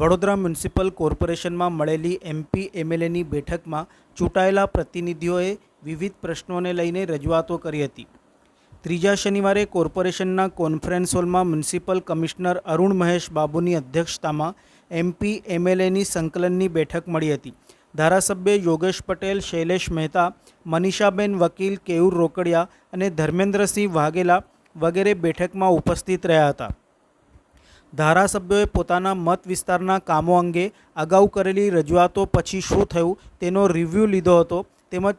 Vadodara municipal કોર્પોરેશનમાં મળેલી MP એમએલએની બેઠકમાં ચૂંટાયેલા પ્રતિનિધિઓએ વિવિધ પ્રશ્નોને લઈને રજૂઆતો કરી હતી. ત્રીજા શનિવારે કોર્પોરેશનના કોન્ફરન્સ હોલમાં મ્યુનિસિપલ કમિશનર અરુણ મહેશ બાબુની અધ્યક્ષતામાં એમપી એમએલએની સંકલનની બેઠક મળી હતી. ધારાસભ્ય યોગેશ પટેલ, શૈલેષ મહેતા, મનીષાબેન વકીલ, કેયુર રોકડિયા અને ધર્મેન્દ્રસિંહ વાઘેલા વગેરે બેઠકમાં ઉપસ્થિત રહ્યા હતા. ધારાસભ્યોએ પોતાના મત વિસ્તારના કામો અંગે અગાઉ કરેલી રજૂઆતો પછી શું થયું તેનો રિવ્યૂ લીધો હતો, તેમજ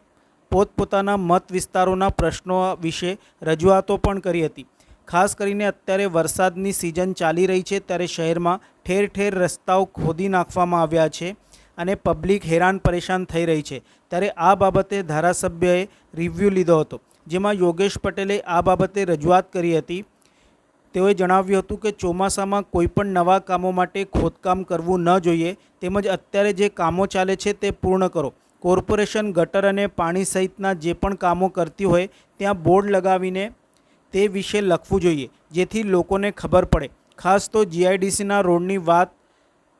પોતપોતાના મત વિસ્તારોના પ્રશ્નો વિશે રજૂઆતો પણ કરી હતી. ખાસ કરીને અત્યારે વરસાદની સિઝન ચાલી રહી છે ત્યારે શહેરમાં ઠેર ઠેર રસ્તાઓ ખોદી નાખવામાં આવ્યા છે અને પબ્લિક હેરાન પરેશાન થઈ રહી છે. ત્યારે આ બાબતે ધારાસભ્યએ રિવ્યૂ લીધો હતો, જેમાં યોગેશ પટેલે આ બાબતે રજૂઆત કરી હતી. તેઓએ જણાવ્યું હતું કે ચોમાસામાં કોઈપણ નવા કામો માટે ખોદકામ કરવું ન જોઈએ, તેમજ અત્યારે જે કામો ચાલે છે તે પૂર્ણ કરો. કોર્પોરેશન, ગટર અને પાણી સહિતના જે પણ કામો કરતી હોય, ત્યાં બોર્ડ લગાવીને તે વિશે લખવું જોઈએ, જેથી લોકોને ખબર પડે. ખાસ તો જીઆઈડીસીના રોડની વાત,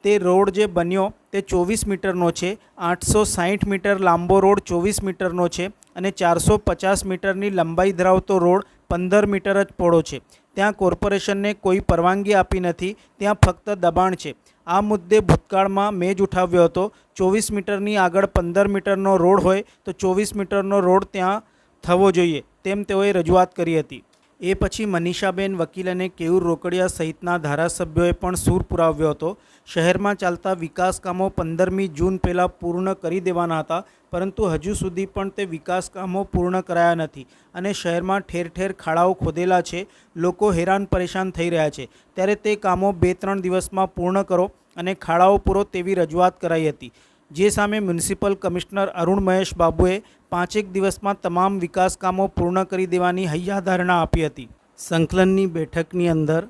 તે રોડ જે બન્યો તે ચોવીસ મીટરનો છે, આઠસો સાહીઠ મીટર લાંબો રોડ ચોવીસ મીટરનો છે અને ચારસો પચાસ મીટરની લંબાઈ ધરાવતો રોડ પંદર મીટર જ પહોળો છે. ત્યાં કોર્પોરેશનને કોઈ પરવાનગી આપી નથી, ત્યાં ફક્ત દબાણ છે. આ મુદ્દે ભૂતકાળમાં મેં જ ઉઠાવ્યો હતો. ચોવીસ મીટરની આગળ પંદર મીટરનો રોડ હોય તો ચોવીસ મીટરનો રોડ ત્યાં થવો જોઈએ, તેમ તેઓએ રજૂઆત કરી હતી. એ પછી મનીષાબેન વકીલ અને કેયુર રોકડિયા સહિતના ધારાસભ્યોએ પણ સૂર પુરાવ્યો હતો. શહેરમાં ચાલતા વિકાસ કામો પંદરમી જૂન પહેલાં પૂર્ણ કરી દેવાના હતા, પરંતુ હજુ સુધી પણ તે વિકાસ કામો પૂર્ણ કરાયા નથી અને શહેરમાં ઠેર ઠેર ખાડાઓ ખોદેલા છે. લોકો હેરાન પરેશાન થઈ રહ્યા છે. ત્યારે તે કામો બે ત્રણ દિવસમાં પૂર્ણ કરો અને ખાડાઓ પૂરો તેવી રજૂઆત કરાઈ હતી. જે સામે મ્યુનિસિપલ કમિશનર અરુણ મહેશ બાબુએ પાંચેક દિવસમાં તમામ વિકાસ કામો પૂર્ણ કરી દેવાની હૈયાધારણા આપી હતી. સંકલનની બેઠકની અંદર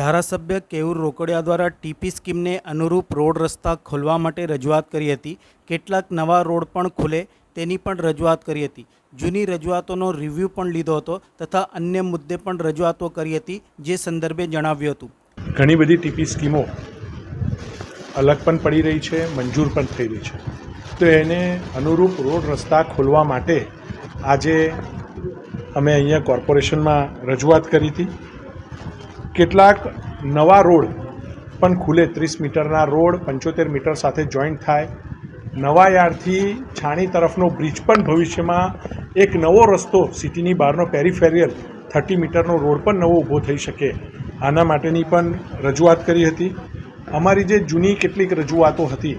ધારાસભ્ય કેયુર રોકડિયા દ્વારા ટીપી સ્કીમને અનુરૂપ રોડ રસ્તા ખોલવા માટે રજૂઆત કરી હતી. કેટલાક નવા રોડ પણ ખુલે તેની પણ રજૂઆત કરી હતી. જૂની રજૂઆતોનો રિવ્યૂ પણ લીધો હતો તથા અન્ય મુદ્દે પણ રજૂઆતો કરી હતી, જે સંદર્ભે જણાવ્યું હતું. ઘણી બધી ટીપી સ્કીમો અલગ પણ પડી રહી છે, મંજૂર પણ થઈ રહી છે. તો એને અનુરૂપ રોડ રસ્તા ખોલવા માટે આજે અમે અહીંયા કોર્પોરેશનમાં રજૂઆત કરી હતી. કેટલાક નવા રોડ પણ ખુલે, ત્રીસ મીટરના રોડ, પંચોતેર મીટર સાથે જોઈન્ટ થાય. નવા યાર્ડથી છાણી તરફનો બ્રિજ પણ ભવિષ્યમાં એક નવો રસ્તો સિટીની બહારનો પેરીફેરિયલ થર્ટી મીટરનો રોડ પણ નવો ઊભો થઈ શકે. આના માટેની પણ રજૂઆત કરી હતી. અમારી જે જૂની કેટલીક રજૂઆતો હતી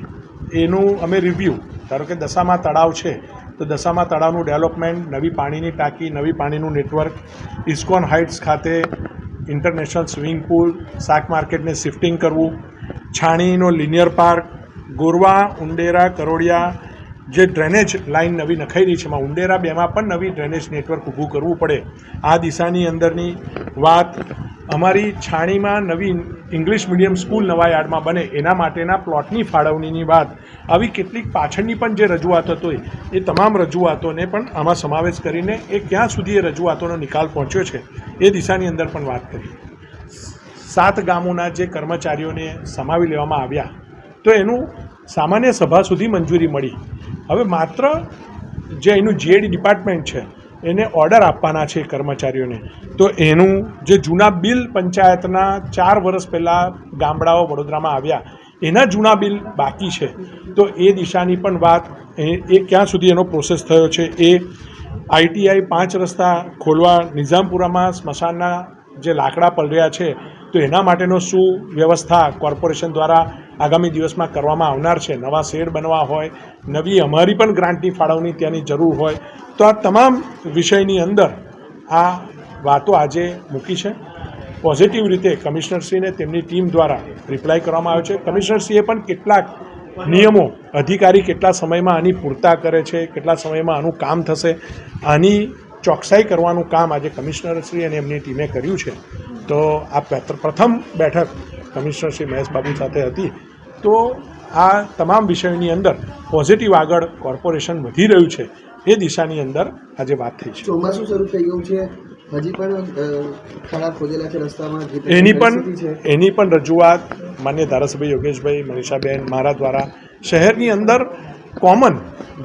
એનું અમે રિવ્યૂ ધારો કે દશામાં તળાવ છે, તો દશામાં તળાવનું ડેવલપમેન્ટ નવી પાણીની ટાંકી, નવી પાણીનું નેટવર્ક ઇસ્કોન હાઇટ્સ ખાતે ઇન્ટરનેશનલ સ્વિમિંગ પુલ શાક માર્કેટને શિફ્ટિંગ કરવું, છાણીનો લિનિયર પાર્ક ગોરવા, ઉંડેરા કરોડિયા જે ડ્રેનેજ લાઇન નવી નખાઈ રહી છે, એમાં ઉંડેરા બેમાં પણ નવી ડ્રેનેજ નેટવર્ક ઊભું કરવું પડે. આ દિશાની અંદરની વાત અમારી છાણીમાં નવી ઇંગ્લિશ મીડિયમ સ્કૂલ નવા યાર્ડમાં બને, એના માટેના પ્લોટની ફાળવણીની વાત. આવી કેટલીક પાછળની પણ જે રજૂઆત હતી એ તમામ રજૂઆતોને પણ આમાં સમાવેશ કરીને એ ક્યાં સુધી એ રજૂઆતોનો નિકાલ પહોંચ્યો છે, એ દિશાની અંદર પણ વાત કરી સાત ગામોના જે કર્મચારીઓને સમાવી લેવામાં આવ્યા, તો એનું સામાન્ય સભા સુધી મંજૂરી મળી. હવે માત્ર જે એનું જીએડી ડિપાર્ટમેન્ટ છે એને ઓર્ડર આપવાના છે કર્મચારીઓને. તો એનું જે જૂના બિલ પંચાયતના ચાર વર્ષ પહેલાં ગામડાઓ વડોદરામાં આવ્યા, એના જૂના બિલ બાકી છે. તો એ દિશાની પણ વાત, એ ક્યાં સુધી એનો પ્રોસેસ થયો છે એ આઈટીઆઈ પાંચ રસ્તા ખોલવા નિઝામપુરામાં સ્મશાનના જે લાકડા પલર્યા છે, તો એના માટેનો શું વ્યવસ્થા કોર્પોરેશન દ્વારા આગામી દિવસમાં કરવામાં આવનાર છે. નવા શેડ બનવા હોય, નવી અમારી પણ ગ્રાન્ટની ફાળવણી ત્યાંની જરૂર હોય. તો આ તમામ વિષયની અંદર આ વાતો આજે મૂકી છે. પોઝિટિવ રીતે કમિશનરશ્રીને તેમની ટીમ દ્વારા રિપ્લાય કરવામાં આવ્યો છે. કમિશનરશ્રીએ પણ કેટલાક નિયમો, અધિકારી કેટલા સમયમાં આની પૂરતા કરે છે, કેટલા સમયમાં આનું કામ થશે, આની ચોકસાઈ કરવાનું કામ આજે કમિશનરશ્રી અને એમની ટીમે કર્યું છે. તો આ પ્રથમ બેઠક કમિશનર શ્રી મહેશ બાબુ સાથે હતી. તો આ તમામ વિષયોની અંદર પોઝિટિવ આગળ કોર્પોરેશન વધી રહ્યું છે એ દિશાની અંદર આજે વાત થઈ છે. ચોમાસું શરૂ થઈ ગયું છે. હજી પણ ખાડા ખોદેલા છે રસ્તામાં એની પણ એની પણ રજૂઆત માન્ય ધારાસભ્ય યોગેશભાઈ મનીષાબેન મારા દ્વારા શહેરની અંદર કોમન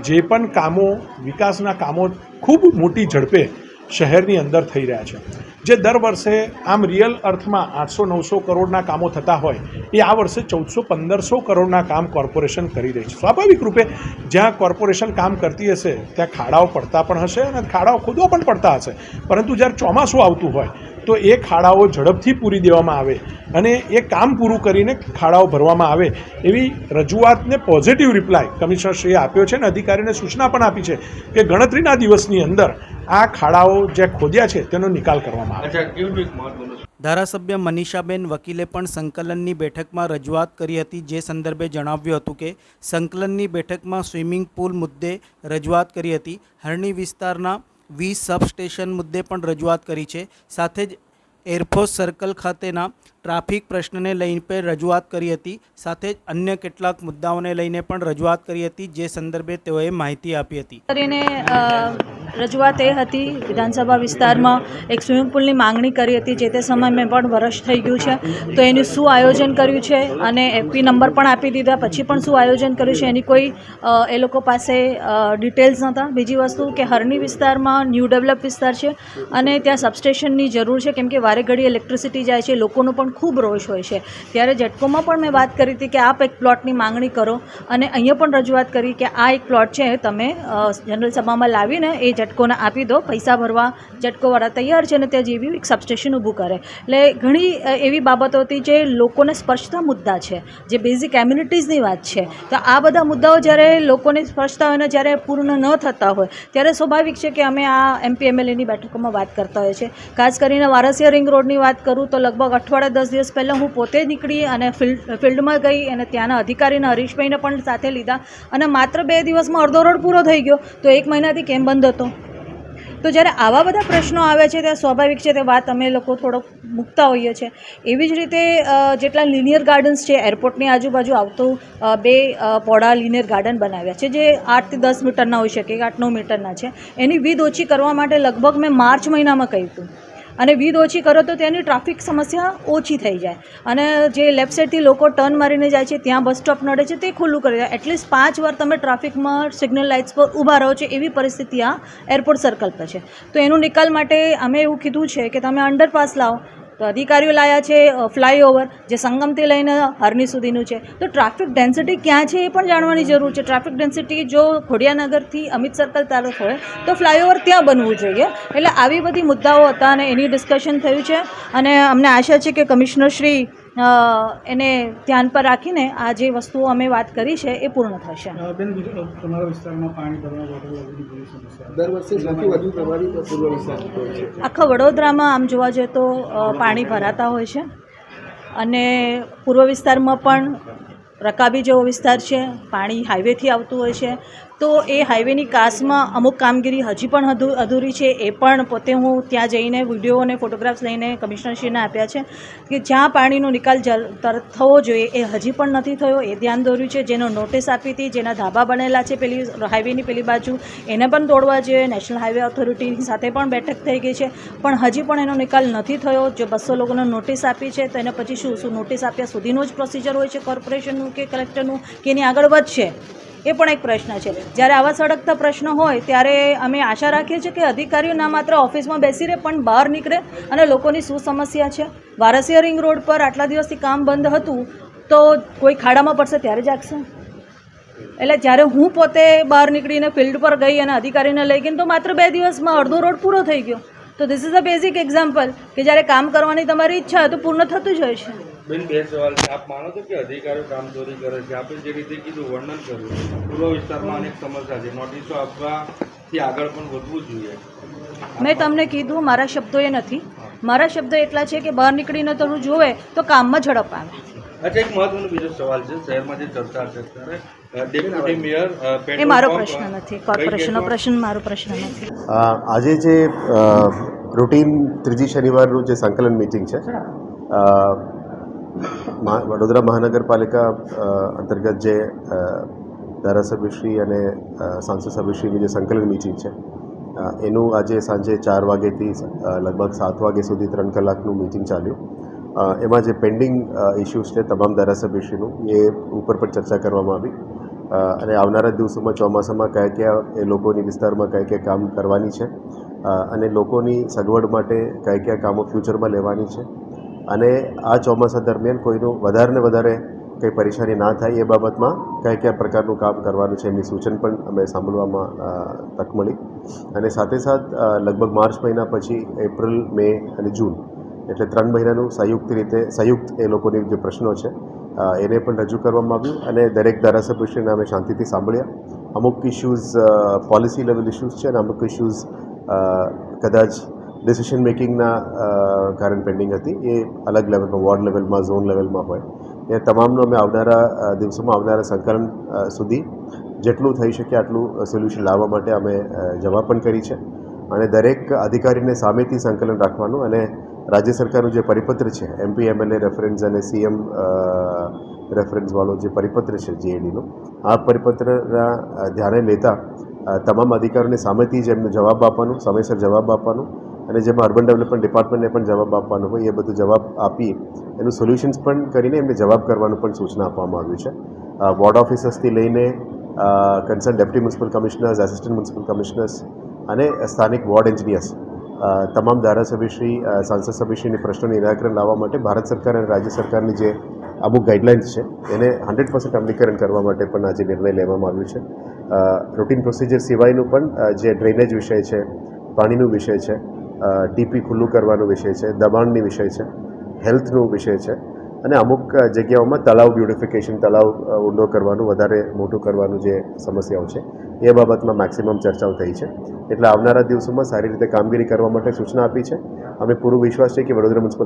જે પણ કામો વિકાસના કામો ખૂબ મોટી ઝડપે શહેરની અંદર થઈ રહ્યા છે. જે દર વર્ષે આમ રિયલ અર્થમાં આઠસો નવસો કરોડના કામો થતા હોય, એ આ વર્ષે ચૌદસો પંદરસો કરોડના કામ કોર્પોરેશન કરી રહી છે. સ્વાભાવિક રૂપે જ્યાં કોર્પોરેશન કામ કરતી હશે, ત્યાં ખાડાઓ પડતા પણ હશે અને ખાડાઓ ખુદવા પણ પડતા હશે. પરંતુ જ્યારે ચોમાસું આવતું હોય તો એ ખાડાઓ ઝડપથી પૂરી દેવામાં આવે અને એ કામ પૂરું કરીને ખાડાઓ ભરવામાં આવે એવી રજૂઆતને પોઝિટિવ રિપ્લાય કમિશનરશ્રીએ આપ્યો છે અને અધિકારીને સૂચના પણ આપી છે કે ગણતરીના દિવસની અંદર આ ખાડાઓ જે ખોદ્યા છે તેનો નિકાલ કરવામાં આવે. અચ્છા કેવું એક મહત્વનું ધારાસભ્ય મનીષાબેન વકીલે પણ સંકલનની બેઠકમાં રજૂઆત કરી હતી જે સંદર્ભે જણાવ્યું હતું કે સંકલનની બેઠકમાં સ્વિમિંગ પુલ મુદ્દે રજૂઆત કરી હતી. હરણી વિસ્તારના વીસ સબસ્ટેશન મુદ્દે પણ રજૂઆત કરી છે. સાથે જ એરફોર્સ સર્કલ ખાતેના ટ્રાફિક પ્રશ્નને લઈને પણ રજૂઆત કરી હતી. સાથે જ અન્ય કેટલાક મુદ્દાઓને લઈને પણ રજૂઆત કરી હતી, જે સંદર્ભે તેઓએ માહિતી આપી હતી. રજૂઆત એ હતી, વિધાનસભા વિસ્તારમાં એક સ્વિમિંગ પુલની માંગણી કરી હતી, જે તે સમયમાં પણ વર્ષ થઈ ગયું છે. તો એનું શું આયોજન કર્યું છે અને એપી નંબર પણ આપી દીધા, પછી પણ શું આયોજન કર્યું છે એની કોઈ એ લોકો પાસે ડિટેલ્સ નહોતા. બીજી વસ્તુ કે હરણી વિસ્તારમાં ન્યૂ ડેવલપ વિસ્તાર છે અને ત્યાં સબસ્ટેશનની જરૂર છે, કેમ કે વારે ઘડી ઇલેક્ટ્રિસિટી જાય છે, લોકોનો પણ ખૂબ રોષ હોય છે. ત્યારે જેટકોમાં પણ મેં વાત કરી હતી કે આપ એક પ્લોટની માંગણી કરો અને અહીંયા પણ રજૂઆત કરી કે આ એક પ્લોટ છે, તમે જનરલ સભામાં લાવીને એ જટકોને આપી દો, પૈસા ભરવા જટકોવાળા તૈયાર છે અને ત્યાં જેવી એક સબસ્ટેશન ઊભું કરે. એટલે ઘણી એવી બાબતો હતી જે લોકોને સ્પર્શતા મુદ્દા છે, જે બેઝિક એમ્યુનિટીઝની વાત છે, તો આ બધા મુદ્દાઓ જ્યારે લોકોને સ્પર્શતા હોય અને જ્યારે પૂર્ણ ન થતા હોય, ત્યારે સ્વાભાવિક છે કે અમે આ એમપી એમએલએની બેઠકોમાં વાત કરતા હોઈએ છીએ. ખાસ કરીને વારસિયા રિંગ રોડની વાત કરું તો લગભગ અઠવાડિયા દસ દિવસ પહેલાં હું પોતે નીકળી અને ફિલ્ડ, ફિલ્ડમાં ગઈ અને ત્યાંના અધિકારીને હરીશભાઈને પણ સાથે લીધા અને માત્ર બે દિવસમાં અડધો રોડ પૂરો થઈ ગયો. તો એક મહિનાથી કેમ બંધ હતો? તો જ્યારે આવા બધા પ્રશ્નો આવે છે ત્યારે સ્વાભાવિક છે તે વાત અમે લોકો થોડોક મૂકતા હોઈએ છીએ. એવી જ રીતે જેટલા લિનિયર ગાર્ડન્સ છે એરપોર્ટની આજુબાજુ આવતું બે પોડા લિનિયર ગાર્ડન બનાવ્યા છે, જે આઠથી દસ મીટરના હોઈ શકે આઠ નવ મીટરના છે. એની વિધ ઓછી કરવા માટે લગભગ મેં માર્ચ મહિનામાં કહ્યું હતું. અને વીજ ઓછી કરો તો તેની ટ્રાફિક સમસ્યા ઓછી થઈ જાય. અને જે લેફ્ટ સાઈડથી લોકો ટર્ન મારીને જાય છે, ત્યાં બસ સ્ટોપ નડે છે, તે ખુલ્લું કરી દે. એટલીસ્ટ પાંચ વાર તમે ટ્રાફિકમાં સિગ્નલ લાઇટ્સ પર ઊભા રહો છો, એવી પરિસ્થિતિ આ એરપોર્ટ સર્કલ પર છે. તો એનું નિકાલ માટે અમે એવું કીધું છે કે તમે અંડરપાસ લાવો તો અધિકારીઓ લાયા છે ફ્લાયઓવર જે સંગમથી લઈને હરની સુધીનું છે. તો ટ્રાફિક ડેન્સિટી ક્યાં છે એ પણ જાણવાની જરૂર છે. ટ્રાફિક ડેન્સિટી જો ખોડિયાનગરથી અમિત સર્કલ તરફ હોય તો ફ્લાયઓવર ત્યાં બનવું જોઈએ. એટલે આવી બધી મુદ્દાઓ હતા અને એની ડિસ્કશન થયું છે. અને અમને આશા છે કે કમિશનર શ્રી અ, એને ધ્યાન પર રાખીને આ જે વસ્તુઓ અમે વાત કરી છે એ પૂર્ણ થશે. બેન તમારા વિસ્તારમાં પાણી દર વર્ષે આખા વડોદરામાં આમ જોવા જઈએ તો પાણી ભરાતા હોય છે. અને પૂર્વ વિસ્તારમાં પણ રકાબી જેવો વિસ્તાર છે પાણી હાઈવેથી આવતું હોય છે. તો એ હાઈવેની કાસમાં અમુક કામગીરી હજી પણ અધૂરી છે. એ પણ પોતે હું ત્યાં જઈને વીડિયો અને ફોટોગ્રાફ્સ લઈને કમિશનરશ્રીને આપ્યા છે કે જ્યાં પાણીનો નિકાલ જલ તરત થવો જોઈએ. એ હજી પણ નથી થયો. એ ધ્યાન દોર્યું છે. જેનો નોટિસ આપી હતી, જેના ધાબા બનેલા છે પેલી હાઈવેની પેલી બાજુ, એને પણ તોડવા જોઈએ. નેશનલ હાઈવે ઓથોરિટીની સાથે પણ બેઠક થઈ ગઈ છે. પણ હજી પણ એનો નિકાલ નથી થયો. જો બસો લોકોને નોટિસ આપી છે, તો એને પછી શું? શું નોટિસ આપ્યા સુધીનું જ પ્રોસિજર હોય છે કોર્પોરેશનનું કે કલેક્ટરનું કે એની આગળ વધશે? એ પણ એક પ્રશ્ન છે. જ્યારે આવા સળગતા પ્રશ્નો હોય, ત્યારે અમે આશા રાખીએ છીએ કે અધિકારીઓ ના માત્ર ઓફિસમાં બેસી રહે, પણ બહાર નીકળે અને લોકોની શું સમસ્યા છે? વારસિયા રિંગ રોડ પર આટલા દિવસથી કામ બંધ હતું, તો કોઈ ખાડામાં પડશે ત્યારે જાગશે? એટલે જ્યારે હું પોતે બહાર નીકળીને ફિલ્ડ પર ગઈ અને અધિકારીને લઈ ગઈને તો માત્ર બે દિવસમાં અડધો રોડ પૂરો થઈ ગયો. તો this is a basic example કે જ્યારે કામ કરવાની તમારી ઈચ્છા તો પૂર્ણ થતું જ હોય છે. બેન બે સવાલ છે. આપ માનો છો કે અધિકારીઓ કામચોરી કરે છે? આપે જે રીતે કીધું વર્ણન કર્યું. પૂર્વ વિસ્તારમાં અનેક સમસ્યા છે. નોટિસો આપવાથી આગળ પણ વધવું જોઈએ. મેં તમને કીધું મારા શબ્દો એ નથી. મારા શબ્દો એટલા છે કે બહાર નીકળીને થોડું જોવે તો કામમાં ઝડપ આવે. અચ્છા એક મહત્વનો બીજો સવાલ છે. શહેરમાં જે ચર્ચા છે અત્યારે ડેપ્યુટી મેયર એ મારો પ્રશ્ન નથી. કોર્પોરેશનનો પ્રશ્ન મારો પ્રશ્ન નથી. આજે જે રૂટીન ત્રીજી શનિવારનું જે સંકલન મિટિંગ છે વડોદરા મહાનગરપાલિકા અંતર્ગત જે ધારાસભ્યશ્રી અને સાંસદ સભ્યશ્રીની જે સંકલન મિટિંગ છે એનું આજે સાંજે ચાર વાગ્યેથી લગભગ સાત વાગ્યા સુધી ત્રણ કલાકનું મિટિંગ ચાલ્યું. એમાં જે પેન્ડિંગ ઇસ્યુઝ છે તમામ ધારાસભ્યશ્રીનું, એ ઉપર પર ચર્ચા કરવામાં આવી. અને આવનારા દિવસોમાં ચોમાસામાં કયા કયા એ લોકોની વિસ્તારમાં કયા કયા કામ કરવાની છે અને લોકોની સગવડ માટે કયા કયા કામો ફ્યુચરમાં લેવાની છે અને આ ચોમાસા દરમિયાન કોઈનું વધારે ને વધારે કંઈ પરેશાની ના થાય એ બાબતમાં કયા કયા પ્રકારનું કામ કરવાનું છે એમની સૂચન પણ અમે સાંભળવામાં તક મળી. અને સાથે સાથ લગભગ માર્ચ મહિના પછી એપ્રિલ, મે અને જૂન એટલે ત્રણ મહિનાનું સંયુક્ત રીતે, સંયુક્ત એ લોકોની જે પ્રશ્નો છે એને પણ રજૂ કરવામાં આવ્યું અને દરેક ધારાસભ્યશ્રીને અમે શાંતિથી સાંભળ્યા. અમુક ઇશ્યુઝ પોલિસી લેવલ ઇશ્યુઝ છે અને અમુક ઇશ્યુઝ કદાચ ડિસિશન મેકિંગના કારણ પેન્ડિંગ હતી. એ અલગ લેવલમાં વોર્ડ લેવલમાં ઝોન લેવલમાં હોય. એ તમામનો અમે આવનારા દિવસોમાં આવનારા સંકલન સુધી જેટલું થઈ શકે આટલું સોલ્યુશન લાવવા માટે અમે જમા પણ કરી છે. અને દરેક અધિકારીને સામેથી સંકલન રાખવાનું અને રાજ્ય સરકારનું જે પરિપત્ર છે એમપી એમએલએ રેફરન્સ અને સીએમ રેફરન્સવાળો જે પરિપત્ર છે જીએડીનો આ પરિપત્રના ધ્યાને લેતા તમામ અધિકારીઓને સામેથી જ એમને જવાબ આપવાનું, સમયસર જવાબ આપવાનું અને જેમાં અર્બન ડેવલપમેન્ટ ડિપાર્ટમેન્ટને પણ જવાબ આપવાનો હોય, એ બધું જવાબ આપી એનું સોલ્યુશન્સ પણ કરીને એમને જવાબ કરવાનું પણ સૂચના આપવામાં આવ્યું છે. વોર્ડ ઓફિસર્સથી લઈને concern deputy municipal commissioners assistant municipal commissioners અને સ્થાનિક વોર્ડ એન્જિનિયર્સ તમામ ધારાસભ્યશ્રી સાંસદ સભ્યશ્રીની પ્રશ્નોનું નિરાકરણ લાવવા માટે ભારત સરકાર અને રાજ્ય સરકારની જે અમુક ગાઈડલાઇન્સ છે, એને હંડ્રેડ પર્સન્ટ અમલીકરણ કરવા માટે પણ આજે નિર્ણય લેવામાં આવ્યો છે. રૂટીન પ્રોસિજર સિવાયનું પણ જે ડ્રેનેજ વિષય છે, પાણીનું વિષય છે ટીપી ખુલ્લું કરવાનો વિષય છે, દબાણની વિષય છે, હેલ્થનો વિષય છે અને અમુક જગ્યાઓમાં તળાવ બ્યુટિફિકેશન તળાવ ઊંડો કરવાનું, વધારે મોટું કરવાનું જે સમસ્યાઓ છે, એ બાબતમાં મેક્સિમમ ચર્ચાઓ થઈ છે. એટલે આવનારા દિવસોમાં સારી રીતે કામગીરી કરવા માટે સૂચના આપી છે. અમે પૂરો વિશ્વાસ છે કે વડોદરા મ્યુનિસિપલ